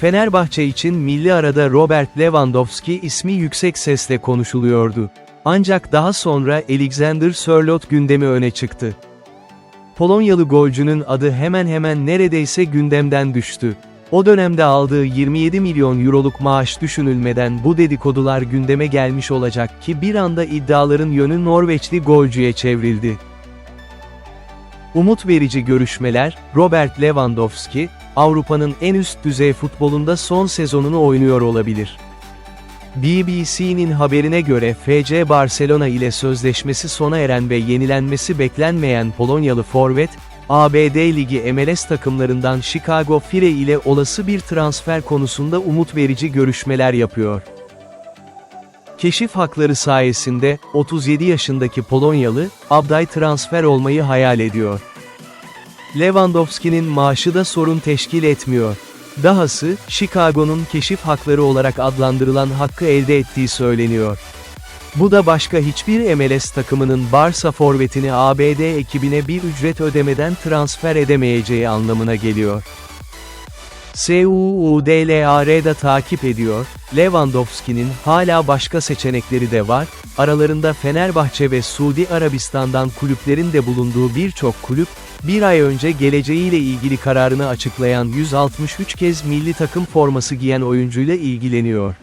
Fenerbahçe için milli arada Robert Lewandowski ismi yüksek sesle konuşuluyordu. Ancak daha sonra Alexander Sörloth gündemi öne çıktı. Polonyalı golcünün adı hemen hemen neredeyse gündemden düştü. O dönemde aldığı 27 milyon euroluk maaş düşünülmeden bu dedikodular gündeme gelmiş olacak ki bir anda iddiaların yönü Norveçli golcüye çevrildi. Umut verici görüşmeler, Robert Lewandowski, Avrupa'nın en üst düzey futbolunda son sezonunu oynuyor olabilir. BBC'nin haberine göre FC Barcelona ile sözleşmesi sona eren ve yenilenmesi beklenmeyen Polonyalı forvet, ABD Ligi MLS takımlarından Chicago Fire ile olası bir transfer konusunda umut verici görüşmeler yapıyor. Keşif hakları sayesinde, 37 yaşındaki Polonyalı, Abday transfer olmayı hayal ediyor. Lewandowski'nin maaşı da sorun teşkil etmiyor. Dahası, Chicago'nun keşif hakları olarak adlandırılan hakkı elde ettiği söyleniyor. Bu da başka hiçbir MLS takımının Barça forvetini ABD ekibine bir ücret ödemeden transfer edemeyeceği anlamına geliyor. SUUDLAR'da takip ediyor, Lewandowski'nin hala başka seçenekleri de var, aralarında Fenerbahçe ve Suudi Arabistan'dan kulüplerin de bulunduğu birçok kulüp, bir ay önce geleceğiyle ilgili kararını açıklayan 163 kez milli takım forması giyen oyuncuyla ilgileniyor.